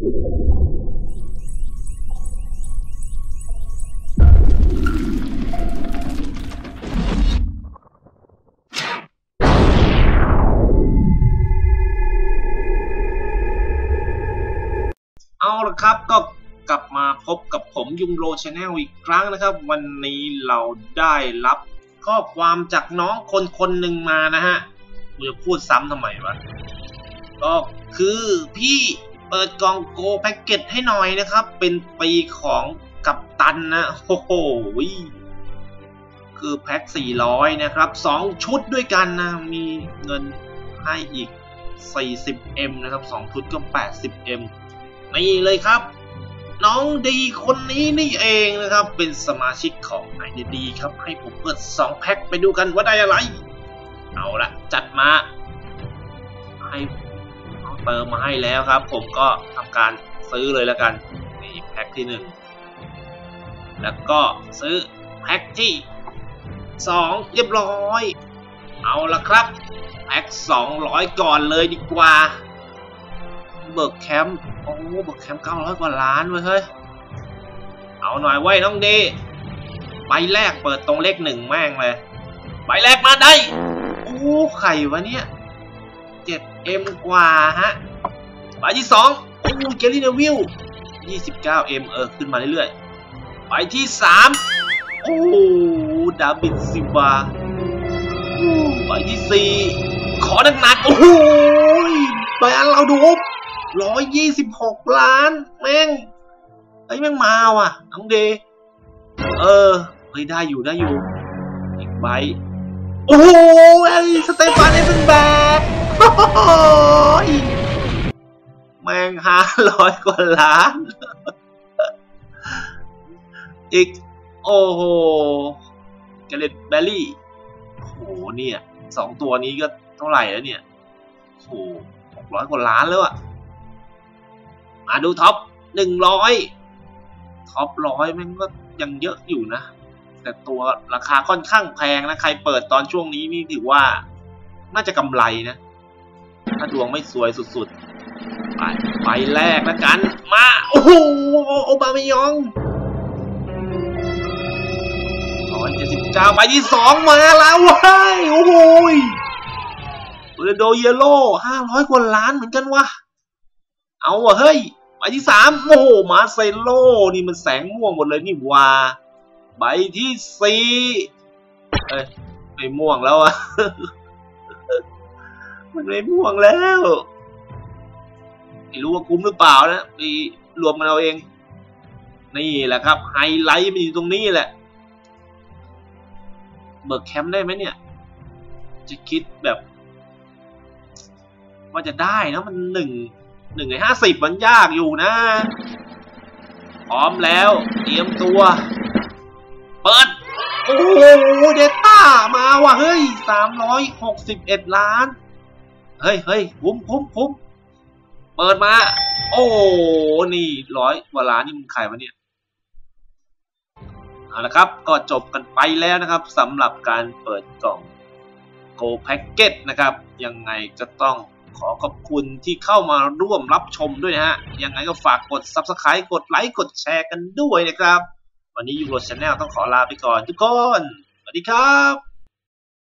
เอาละครับก็กลับมาพบกับผมยุงโรชาแนลอีกครั้งนะครับ วันนี้เราได้รับข้อความจากน้องคนคนหนึ่งมานะฮะกูจะพูดซ้ำทำไมวะก็คือพี่ เปิดกล่องโกแพ็กเกจให้หน่อยนะครับ เป็นปีของกัปตันนะโอ้โหคือแพ็ค 400 นะครับ 2 ชุดด้วยกันนะ มีเงินให้อีก 40M นะครับ 2 ชุดก็ 80M นี่เลยครับ น้องดีคนนี้นี่เองนะครับ เป็นสมาชิกของไอเดีครับ ให้ผมเปิด 2 แพ็คไปดูกันว่าได้อะไร เอาละจัดมา ให้ เอาเติมมาให้แล้วครับ ผมก็ทำการซื้อเลยแล้วกันนี่แพ็คที่ 1 แล้วก็ซื้อแพ็คที่ 2 เรียบร้อย เอาละครับแพ็ค200 ก่อนเลยดีกว่าเบิกแคมป์โอ้เบิกแคมป์900กว่าล้านเว้ยเฮ้ยเอาหน่อยไว้ยน้องดีใบแรกเปิดตรงเลขหนึ่งแม่งเลยใบแรกมาได้โอ้ไข่วะเนี่ย 7M กว่าฮะใบที่สองโอ้เกลลี่เนวิล 29M เออ ขึ้นมาเรื่อยๆใบที่สามโอ้ดาบิดซิวาโอ้ใบที่สี่ขอหนักๆ โอ้โหใบอันเราดูร้อยยี่สิบหกล้าน แม่งไอ้แม่งมาว่ะน้องเด เออเฮ้ยได้อยู่ได้อยู่ อีกใบโอ้โหไอ้สเตฟานเอฟเป็นแบก แม่งห้าร้อยกว่าล้าน อีก โอ้โหเกเรตแบลลี่โอ้โหเนี่ยสองตัวนี้ก็เท่าไหร่แล้วเนี่ยโอ้โหหกร้อยกว่าล้านแล้วอะมาดูท็อปหนึ่งร้อยท็อปร้อยมันก็ยังเยอะอยู่นะ แต่ตัวราคาค่อนข้างแพงนะ ใครเปิดตอนช่วงนี้นี่ถือว่าน่าจะกำไรนะ ถ้าดวงไม่สวยสุดๆ ไปไปแรกแล้วกัน มา โอ้โหโอบามายองร้อยเจ็ดสิบเก้าใบที่สองมาแล้วเว้ยโอ้โหโรโดเยโร่ห้าร้อยกว่าล้านเหมือนกันวะเอาวะเฮ้ยใบที่สามโอ้โห มาเซโลนี่มันแสงม่วงหมดเลยนี่ว่าใบที่สี่เอ้ยไม่ม่วงแล้วอะ มันไม่ม่วงแล้วไม่รู้ว่าคุ้มหรือเปล่านะไปรวมกันเอาเอง นี่แหละครับ ไฮไลท์มันอยู่ตรงนี้แหละ เบิกแคมป์ได้ไหมเนี่ย จะคิดแบบ ว่าจะได้นะมันหนึ่งหนึ่งในห้าสิบมันยากอยู่นะ พร้อมแล้ว เตรียมตัว เปิด โอ้โหเดต้ามาว่ะเฮ้ยสามร้อยหกสิบเอ็ดล้าน เฮ้ยเฮ้ยคุ้มคุ้มคุ้มเปิดมา โอ้นี่ร้อยกว่าล้านนี่มันขายวะเนี่ยเอาละครับก็จบกันไปแล้วนะครับสำหรับการเปิดกล่อง Go Packet นะครับ ยังไงก็ต้องขอขอบคุณที่เข้ามาร่วมรับชมด้วยนะฮะ ยังไงก็ฝากกด Subscribe กดไลค์กดแชร์กันด้วยนะครับ วันนี้ยูโรชาแนลต้องขอลาไปก่อนทุกคน สวัสดีครับ